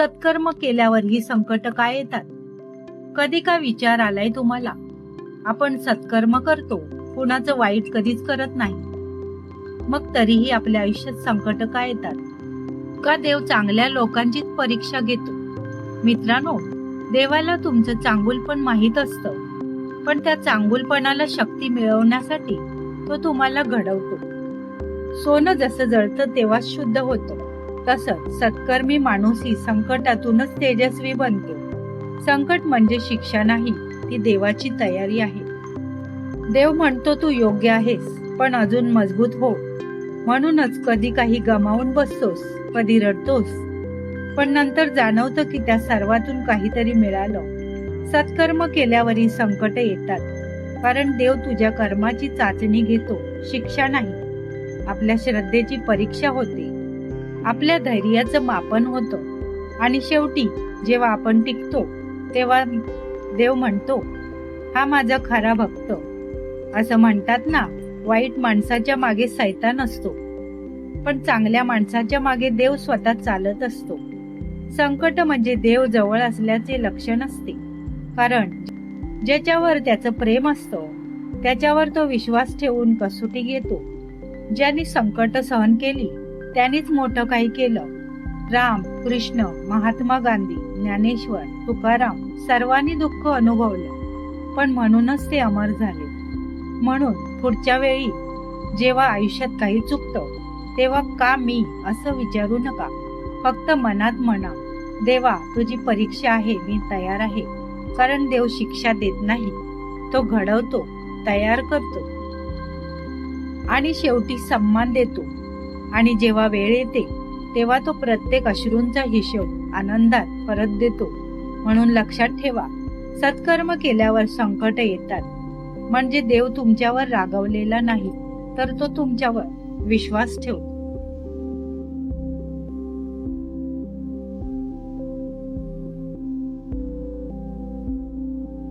सत्कर्म केल्यावर ही संकट काय येतात? कधी का विचार आलाय तुम्हाला? आपण सत्कर्म करतो कुणाचं वाईट कधीच करत नाही. मग तरीही आपल्या आयुष्यात संकट काय येतात? का देव चांगल्या लोकांचीच परीक्षा घेतो? मित्रांनो देवाला तुमचं चांगुलपण माहीत असतं. पण त्या चांगुलपणाला शक्ती मिळवण्यासाठी तो तुम्हाला घडवतो. सोनं जसं जळतं तेव्हा शुद्ध होतं. तसंच सत्कर्मी माणूसही संकटातूनच तेजस्वी बनतो. संकट म्हणजे शिक्षा नाही ती देवाची तयारी आहे. देव म्हणतो तू योग्य आहेस पण अजून मजबूत हो. म्हणूनच कधी काही गमावून बसतोस कधी रडतोस. पण नंतर जाणवतं की त्या सर्वातून काहीतरी मिळालं. सत्कर्म केल्यावरही संकट येतात. कारण देव तुझ्या कर्माची चाचणी घेतो शिक्षा नाही. आपल्या श्रद्धेची परीक्षा होते. आपल्या धैर्याचं मापन होतं. आणि शेवटी जेव्हा आपण टिकतो तेव्हा देव म्हणतो हा माझा खरा भक्त. असं म्हणतात ना वाईट माणसाच्या मागे सैतान असतो पण चांगल्या माणसाच्या मागे देव स्वतः चालत असतो. संकट म्हणजे देव जवळ असल्याचे लक्षण असते कारण ज्याच्यावर त्याचं प्रेम असतं त्याच्यावर तो विश्वास ठेवून कसोटी घेतो. ज्यांनी संकट सहन केली त्यांनीच मोठं काही केलं. राम कृष्ण महात्मा गांधी ज्ञानेश्वर तुकाराम सर्वांनी दुःख अनुभवलं. पण म्हणूनच ते अमर झाले. म्हणून पुढच्या वेळी जेव्हा आयुष्यात काही चुकतं तेव्हा का मी असं विचारू नका. फक्त मनात म्हणा देवा तुझी परीक्षा आहे मी तयार आहे. कारण देव शिक्षा देत नाही. तो घडवतो तयार करतो. आणि शेवटी सन्मान देतो. आणि जेव्हा वेळ येते तेव्हा तो प्रत्येक अश्रूंचा हिशोब आनंदात परत देतो. म्हणून लक्षात ठेवा सत्कर्म केल्यावर संकट येतात. म्हणजे देव तुमच्यावर रागवलेला नाही तर तो तुमच्यावर विश्वास ठेवतो.